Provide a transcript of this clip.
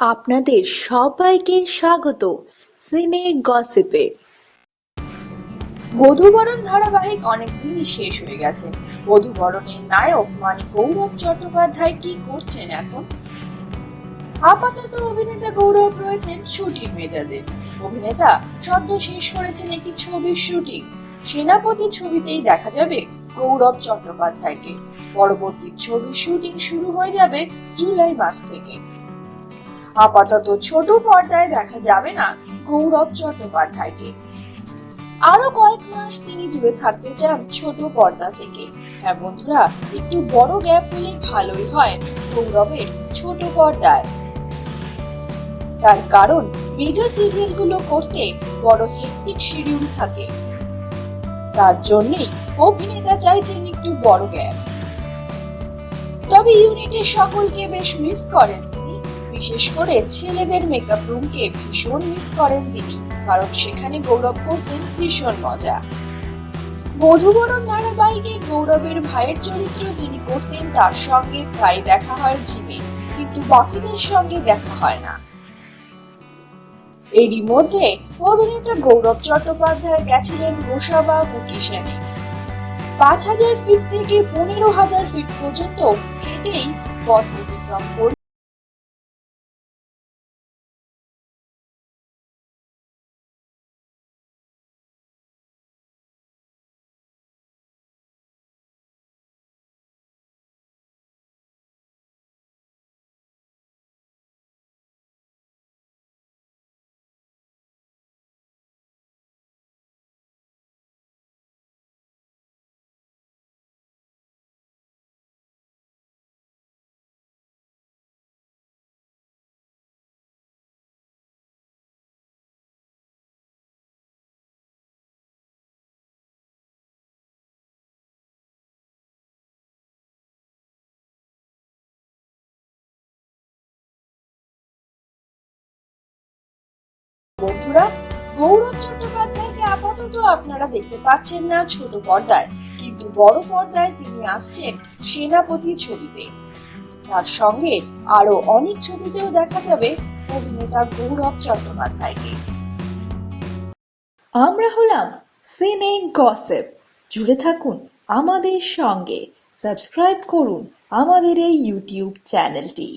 আপনাদের সবাইকে স্বাগত সিনে গসিপে। বধুবরণ ধারাবাহিক অনেকদিনই শেষ হয়ে গেছে। বধুবরণের নায়ক মানে গৌরব চট্টোপাধ্যায় কি করছেন এখন? আপাতত অভিনেতা গৌরব রয়েছেন শুটিং মেজাজে। অভিনেতা সদ্য শেষ করেছেন একটি ছবির শুটিং। সেনাপতি ছবিতেই দেখা যাবে গৌরব চট্টোপাধ্যায়কে। পরবর্তী ছবির শুটিং শুরু হয়ে যাবে জুলাই মাস থেকে। আপাতত ছোট পর্দায় দেখা যাবে না গৌরব চট্টোপাধ্যায়কে। আরও কয়েক মাস তিনি দূরে থাকতে চান ছোট পর্দা থেকে। হ্যাঁ বন্ধুরা, একটু বড় গ্যাপ হলে ভালোই হয় গৌরবের ছোট পর্দায়। তার কারণ মেগা সিরিয়ালগুলো করতে বড় হেক্টিক শিডিউল থাকে। তার জন্যই অভিনেতা চাইছেন একটু বড় গ্যাপ। তবে ইউনিটের সকলকে বেশ মিস করেন বিশেষ করে ছেলেদের মেকআপ রুমকে ভীষণ মিস করেন তিনি, কারণ সেখানে গৌরব করতেন ভীষণ মজা। মধুবরণ ধারাবাহিকে গৌরবের ভাইয়ের চরিত্র যিনি করতেন, তার সঙ্গে প্রায় দেখা হয় জিমে, কিন্তু বাকিদের সঙ্গে দেখা হয় না। এরই মধ্যে অভিনেতা গৌরব চট্টোপাধ্যায় গেছিলেন গোসাবা ভ্যাকেশনে পাঁচ হাজার ফিট থেকে পনেরো হাজার ফিট পর্যন্ত হেঁটেই পথ অতিক্রম করে বন্ধুরা, গৌরব চট্টোপাধ্যায়কে আপাতত আপনারা দেখতে পাচ্ছেন না ছোট পর্দায়, কিন্তু বড় পর্দায় তিনি আসছেন সেনাপতি ছবিতে। তার সঙ্গে আরও অনেক ছবিতেও দেখা যাবে অভিনেতা গৌরব চট্টোপাধ্যায়কে। আমরা হলাম সিনে গসেপ। জুড়ে থাকুন আমাদের সঙ্গে। সাবস্ক্রাইব করুন আমাদের এই ইউটিউব চ্যানেলটি।